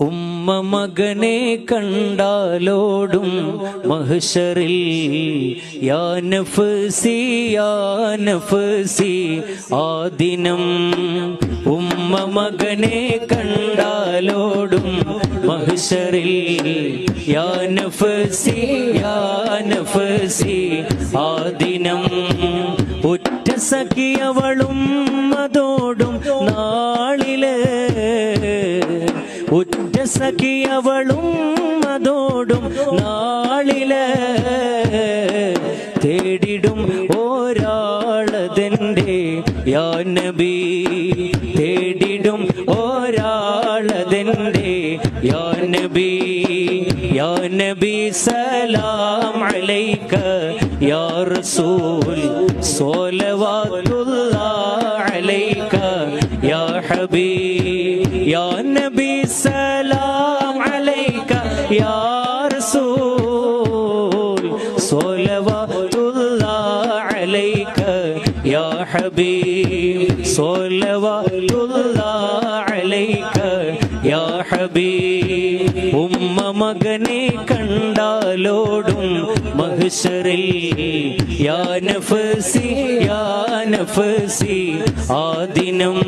ഉമ്മ മകനെ കണ്ടാലോടും മഹ്ഷറിൽ യാ നഫ്സി യാ നഫ്സി ആ ദിനം ഉമ്മ മകനെ കണ്ടാലോടും മഹ്ഷറിൽ യാനഫസി യാ നഫ്സി ആ ദിനം ഉറ്റ സഖിയവളും അതോടും നാളിൽ ഉറ്റ സഖിയവളും അതോടും നാളിൽ തേടിടും ഒരാളതിന്റെ യാ നബി തേടിടും ഒരാളതിന്റെ യാ നബി യാ നബി സലാം അലൈക്ക യാ റസൂൽ അലൈക്ക അലൈക യാ ഹബീബ്. യാ നബി സലാം അലൈക യാ റസൂൽ സ്വലവാത്തുല്ലാഹ് അലൈക യാ ഹബീബ് സ്വലവാത്തുല്ലാഹ് അലൈക യാ ഹബീബ് ഉമ്മ മകനെ കണ്ടാലോടും മഹ്ഷറിൽ യാ നഫ്സി യാ നഫ്സി ആ ദിനം